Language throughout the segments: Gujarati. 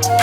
Bye.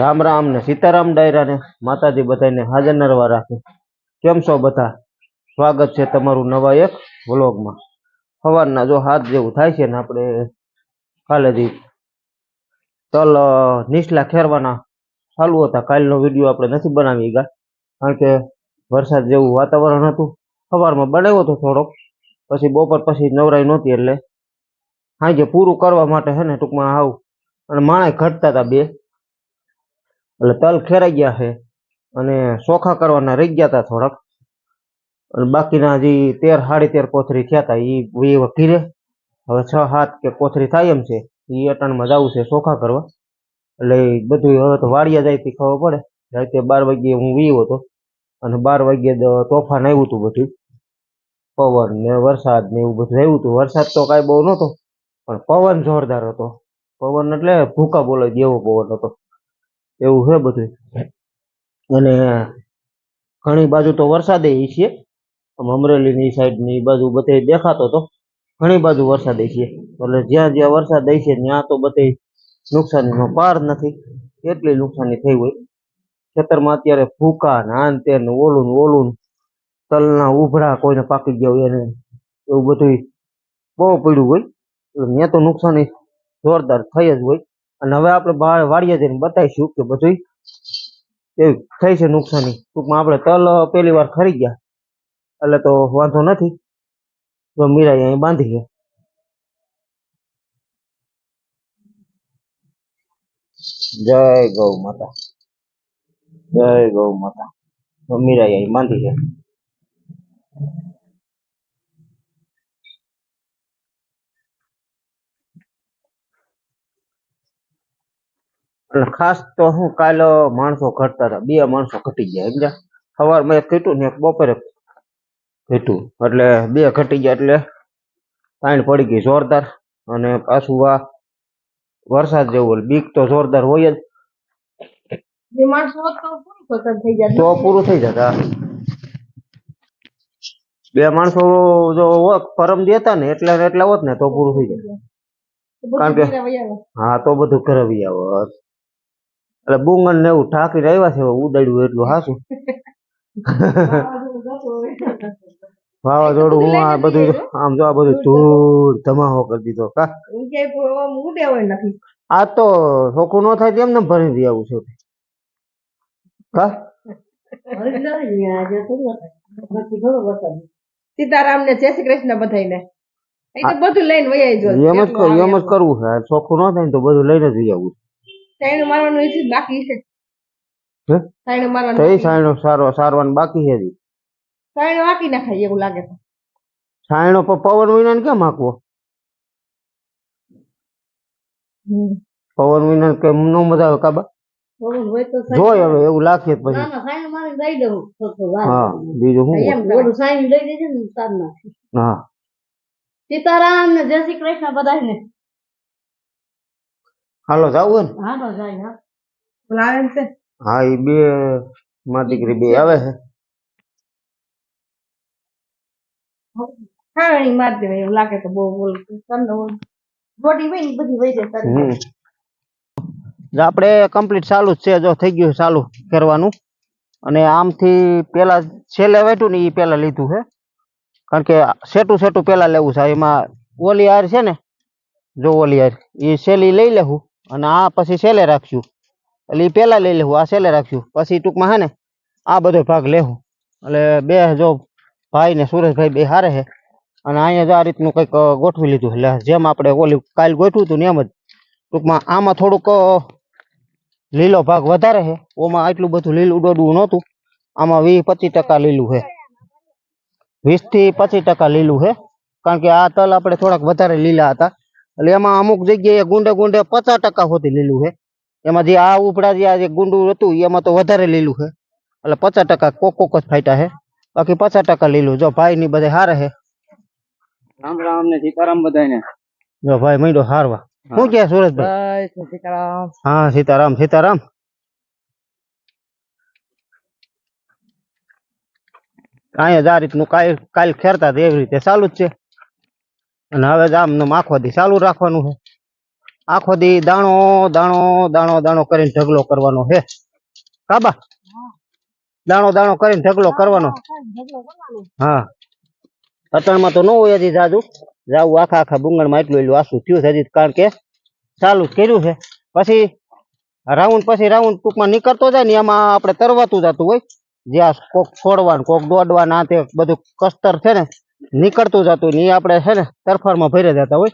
રામ રામ ને સીતારામ ડાયરા ને માતાજી બધાને હાજર નરવા રાખે. કેમ છો બધા? સ્વાગત છે તમારું નવા એક વ્લોગમાં. સવારના જો હાથ જેવું થાય છે ને આપણે કાલેથી તલ નીચલા ખેરવાના ચાલુ હતા. કાલનો વીડિયો આપણે નથી બનાવી ગયા, કારણ કે વરસાદ જેવું વાતાવરણ હતું. સવારમાં બનાવ્યો હતો થોડોક, પછી બપોર પછી નવરાઈ નહોતી એટલે. સાંજે પૂરું કરવા માટે છે ને ટૂંકમાં આવું. અને માણસ ઘટતા હતા બે. એટલે તલ ખેરાઈ ગયા છે અને ચોખા કરવાના રહી ગયા હતા થોડાક. અને બાકીના હજી તેર, સાડી તેર કોથરી થયા હતા એ ઘીરે હવે છ, સાત કે કોથરી થાય એમ છે એ અટાણમાં જવું છે ચોખા કરવા. એટલે બધું હવે તો વાડિયા જાય થી ખબર પડે. રાતે બાર વાગ્યે હું વીવો હતો અને બાર વાગ્યે તોફાન આવ્યું હતું બધું. પવન ને વરસાદ ને એવું બધું આવ્યું હતું વરસાદ તો કાંઈ બહુ નહોતો, પણ પવન જોરદાર હતો. પવન એટલે ભૂકા બોલે જેવો પવન હતો. એવું છે બધું. અને ઘણી બાજુ તો વરસાદ એ છે અમરેલીની સાઈડની બાજુ બધે દેખાતો હતો ઘણી બાજુ વરસાદ છે એટલે જ્યાં જ્યાં વરસાદ છે ત્યાં તો બધે નુકસાનીનો પાર નથી. એટલી નુકસાની થઈ હોય. ખેતરમાં અત્યારે ફૂકા ને આન તે ને ઓલું ઓલું તલના ઉભરા કોઈને પાકી ગયા હોય એને એવું બધું બહુ પડ્યું હોય. એટલે ત્યાં તો નુકસાની જોરદાર થઈ જ હોય. અને હવે આપણે બહાર વાડીએ જઈને બતાવીશું કે બધું એવું થઈ છે નુકસાની. ટૂંકમાં આપણે તલ પહેલી વાર ખરી ગયા. એટલે તો વાંધો નથી. તો મીરાઈ અહીં બાંધી ગયા જય ગૌ માતા. જય ગૌ માતા. મીરાઈ અહીં બાંધી છે. અને ખાસ તો હું કાલે માણસો ઘટતા હતા. બે માણસો ઘટી ગયા સમજ્યા? સવારમાં એક ઘટ્યું ને એક બપોરે ઘટ્યું એટલે બે ઘટી ગયા એટલે પાણી પડી ગઈ જોરદાર. અને પાછું આ વરસાદ જેવું એટલે બીક તો જોરદાર હોય જ. તો પૂરું થઈ જાય તો પૂરું થઈ જતા બે માણસો જો પરમ દેતા ને એટલા એટલા હોત ને તો પૂરું થઈ જાય કારણ કે- હા તો બધું કરાવી આવો એટલે બુંગન ને એવું ઠાકી આવ્યા છે ઉડાડ્યું એટલું હાસું વાવાઝોડું હું આ બધું આમ જો આ બધું ધૂળ ધમાહો કરી દીધો કા? આ તો ચોખ્ખું ન થાય તેમ ને ભરી દઈ આવું છે કા? સીતારામ ને જય શ્રી કૃષ્ણ બધાને બધું લઈને વૈયા જો એમ જ એમ જ કરવું છે. ચોખ્ખું ન થાય ને તો બધું લઈને જ જઈ આવું સાઈડ મારવાનું હજી બાકી છે? સાઈડ મારવાનું કઈ સાયણો સારો સારવાનું બાકી છે હજી? સાઈડ વાકી નાખાય એવું લાગે છે સાયણો પર પવન વિનાન કેમ હાકવો? પવન વિનાન કેમ નો મજા આવે કાબા? જોય હવે એવું લાગશે પછી. ના સાઈડ હા બીજું હું ને હા. સીતારામ ને જય શ્રી કૃષ્ણ બધાને હાલો જાવું ને હા તો જાય હા બોલાવે છે હા એ બે માં દીકરી બે આવે છે હા એ માર દેવાય એવું લાગે તો બહુ બોલ તમને બોડી હોય ને બધી વહી જાય તારી હમ જો આપણે કમ્પ્લીટ ચાલુ જ છે જો થઈ ગયું છે ચાલુ કરવાનું અને આમથી પેલા છેલ્લે વેઠું ને એ પેલા લીધું છે કારણ કે સેટું સેટું પેલા લેવું છે એમાં ઓલી હાર છે ને જો ઓલી હાર એ છેલ્લી લઈ લેવું અને આ પછી છેલ્લે રાખશું. એટલે એ પહેલાં લઈ લેવું, આ છેલ્લે રાખશું. પછી ટૂંકમાં હે ને, આ બધો ભાગ લેવું. એટલે બે જો ભાઈ ને સુરેશભાઈ બે હારે છે અને અહીંયા જો આ રીતનું કંઈક ગોઠવી લીધું. એટલે જેમ આપણે ઓલી કાલ ગોઠવ્યું હતું ને એમ જ. ટૂંકમાં આમાં થોડુંક લીલો ભાગ વધારે છે ઓમાં આટલું બધું લીલું ડોડવું નહોતું. આમાં વીસ પચીસ ટકા લીલું છે વીસથી પચીસ ટકા લીલું છે કારણ કે આ તલ આપણે થોડાક વધારે લીલા હતા. એટલે એમાં અમુક જગ્યાએ ગુંડે ગુંડે પચાસ ટકા સુધી લીલું છે. એમાં જે આ ઉપડા જે આ જે ગુંડું હતું એમાં તો વધારે લીલું છે. એટલે પચાસ ટકા કોક કોક જ ફાટ્યા છે. બાકી પચાસ ટકા લીલું જો ભાઈ ની બધે હારે છે. રામ રામ ને સીતારામ બધાને જો ભાઈ માંડ્યો હારવા. શું કે સુરજભાઈ? સીતારામ. હા સીતારામ સીતારામ. અહીંયા જ આ રીતનું કાલ કાલ ખેરતા તો એવી રીતે ચાલુ જ છે. અને હવે જ આમ આખો દી ચાલુ રાખવાનું છે. આખો દી દાણો દાણો દાણો દાણો કરીને ઢગલો કરવાનો છે. કાબા દાણો દાણો કરીને ઢગલો કરવાનો. હા. અતણમાં તો ન હોય હજી જાજુ. જાવું આખા આખા ડુંગળમાં એટલું એટલું આસું થયું હજી, કારણ કે ચાલુ જ કર્યું છે. પછી રાઉન્ડ પછી રાઉન્ડ ટૂંકમાં નીકળતો જાય ને એમાં આપણે તરવાતું જતું હોય. જ્યાં કોક છોડવાનું, કોક દોડવા ના તે બધું કસ્તર છે ને નીકળતું જતું ને એ આપણે છે ને તરફારમાં ભરી જતા હોય.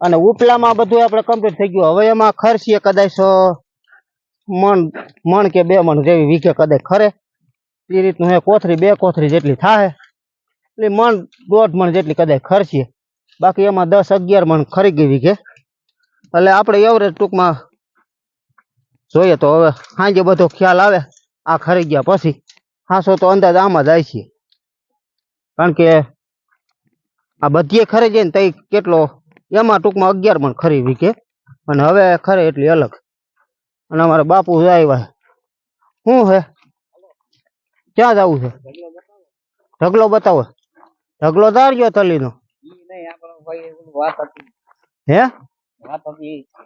અને ઉપલામાં બધું આપણે કમ્પ્લીટ થઈ ગયું. હવે એમાં ખર્ચીએ કદાચ મણ મણ કે બે મણ જેવી વીઘે કદાચ ખરે. એ રીતનું હે, કોથરી, બે કોથરી જેટલી થાય એટલે મણ, દોઢ મણ જેટલી કદાચ ખર્ચીએ બાકી એમાં દસ, અગિયાર મણ ખરી ગઈ વીઘે. એટલે આપણે એવરેજ ટૂંકમાં જોઈએ તો હવે સાંજે બધો ખ્યાલ આવે. આ ખરી ગયા પછી. હાસો તો અંદાજ આમાં જાય છે. કારણ કે આ બધીએ ખરી છે ને તઈ કેટલો એમાં ટૂંકમાં અગિયાર મણ ખરી વીકે અને હવે ખરે એટલી અલગ. અને અમારા બાપુ આવ્યા શું હે. ક્યાં જવું છે ઢગલો બતાવો. ઢગલો દાર્યો તલીનો. હે?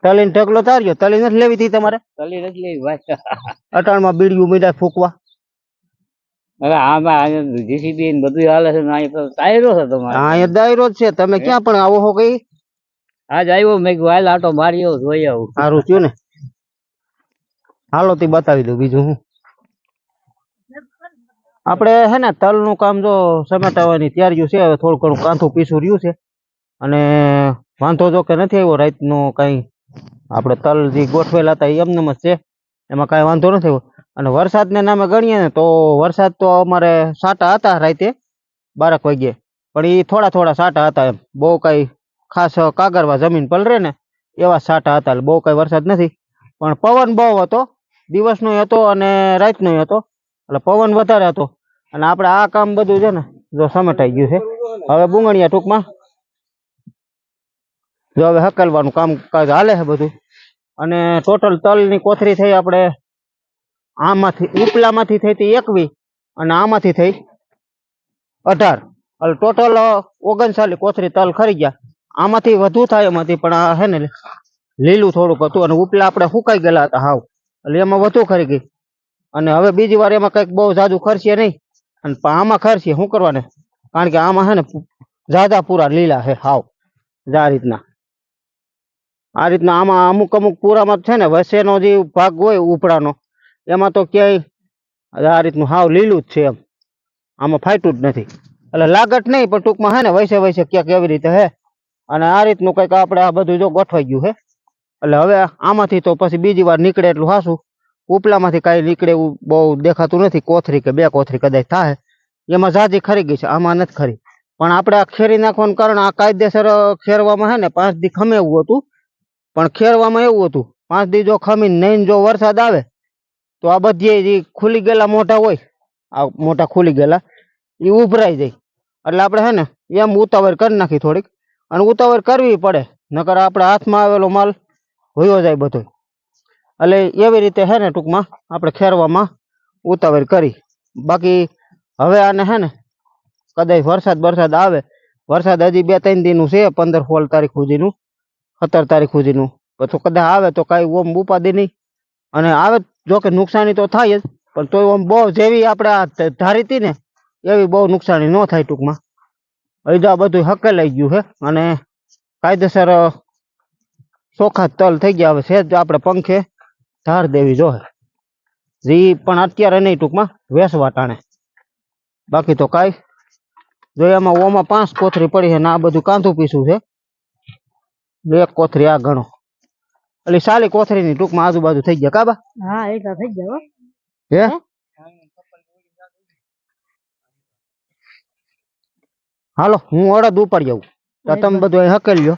તલીને ઢગલો તારજો તલી નથી લેવી હતી તમારે? તલી નથી લેવી અટાણમાં બીડિયું મીડા ફૂકવા. હવે આમાં જીસીબી ને બધું હાલે છે ને તો છે તમારે. હા અહીંયા દાયરો જ છે. તમે ક્યાં પણ આવો હો કઈ? આજ આવ્યો મેં હાલ આટો મારી આવું જોઈ આવું. સારું થયું ને. હાલો તે બતાવી દઉં બીજું હું. આપણે હે ને તલનું કામ જો સમેટાવાની તૈયારીઓ છે. હવે થોડું ઘણું કાંથું પીસું રહ્યું છે. અને વાંધો જો કે નથી આવ્યો રાતનો કાંઈ આપણે તલ જે ગોઠવેલા હતા એ એમને જ છે. એમાં કાંઈ વાંધો નથી આવ્યો. અને વરસાદને નામે ગણીએ ને તો વરસાદ તો અમારે સાટા હતા રાતે, બારક વાગ્યે. પણ એ થોડા થોડા સાટા હતા એમ. બહુ કાંઈ ખાસ કાગરવા જમીન પલરે ને એવા સાટા હતા. એટલે બહુ કાંઈ વરસાદ નથી. પણ પવન બહુ હતો. દિવસનો હતો અને રાતનો હતો. એટલે પવન વધારે હતો. અને આપણે આ કામ બધું છે ને, જો સમેટાઈ ગયું છે. હવે બુંગણિયા ટૂંકમાં. જો હવે હકલવાનું કામ કાજ હાલે છે બધું. અને ટોટલ તલની કોથરી થઈ આપણે આમાંથી ઉપલામાંથી થઈ હતી એકવી અને આમાંથી થઈ અઢાર. એટલે ટોટલ ઓગણચાલીસ કોથરી તલ ખરી ગયા. આમાંથી વધુ થાય એમાંથી, પણ આ હે ને, લીલું થોડુંક હતું અને ઉપલા આપણે સુકાઈ ગયેલા હતા હાવ. એટલે એમાં વધુ ખરી ગઈ. અને હવે બીજી વાર એમાં કંઈક બહુ જાજુ ખર્ચીએ નહીં. અને આમાં ખર્ચીએ શું કરવાને? કારણ કે આમાં છે ને જાદા પૂરા લીલા હે હાવ, આ રીતના. આ રીતના આમાં અમુક અમુક પૂરામાં છે ને, વસેનો જે ભાગ હોય ઉપડાનો એમાં તો ક્યાંય આ રીતનું હાવ લીલું જ છે એમ. આમાં ફાટ્યું જ નથી. એટલે લાગત નહીં, પણ ટૂંકમાં હે ને વૈસે વૈસે ક્યાંક એવી રીતે હે. અને આ રીતનું કંઈક આપણે આ બધું જો ગોઠવાઈ ગયું હે. એટલે હવે આમાંથી તો પછી બીજી વાર નીકળે એટલું હાસું. ઉપલામાંથી કાંઈ નીકળે એવું બહુ દેખાતું નથી. કોથરી કે બે કોથરી કદાચ થાય એમાં જાજી ખરી ગઈ છે. આમાં નથી ખરી. પણ આપણે આ ખેરી નાખવાનું કારણ આ કાયદેસર ખેરવામાં હે ને પાંચ દી ખમે એવું હતું. પણ ખેરવામાં એવું હતું. પાંચ દી જો ખમીને નહીં જો વરસાદ આવે તો આ બધી ખુલી ગયેલા મોઢા હોય, આ મોઢા ખુલી ગયેલા એ ઉભરાઈ જાય. એટલે આપણે હે ને, એમ ઉતાવળ કરી નાખી થોડીક, અને ઉતાવળ કરવી પડે, નકર આપણે હાથમાં આવેલો માલ હોયો જાય બધો. એટલે એવી રીતે હે ને ટૂંકમાં આપણે ખેરવામાં ઉતાવળ કરી. બાકી હવે આને હે ને કદાચ વરસાદ વરસાદ આવે, વરસાદ હજી બે ત્રણ દીનું છે, પંદર સોળ તારીખ સુધીનું, સત્તર તારીખ સુધીનું. પછી કદાચ આવે તો કાંઈ ઓમ ઉપાધિ નહીં. અને આવે જો કે નુકસાની તો થાય જ, પણ તોય આમ બહુ જેવી આપણે ધારી હતી ને, એવી બહુ નુકસાની ન થાય ટૂંકમાં. હજી તો આ બધું હકેલાઈ ગયું છે અને કાયદેસર ચોખા તલ થઈ ગયા હવે સહેજ આપણે પંખે. ધાર દેવી જોઈએ જી, પણ અત્યારે નહીં ટૂંકમાં, વેસવા ટાણે. બાકી તો કાંઈ. જો એમાં ઓમાં પાંચ કોથરી પડી છે ને આ બધું કાંધું પીસું છે. બે કોથરી આ ગણો. એટલે સાલી કોથરીની ટૂંકમાં આજુબાજુ થઈ ગયા કાબા? હા એટલા થઈ ગયા હે. હાલો હું અડદ ઉપર જાઉં તો તમે બધું અહીં હકેલ લ્યો.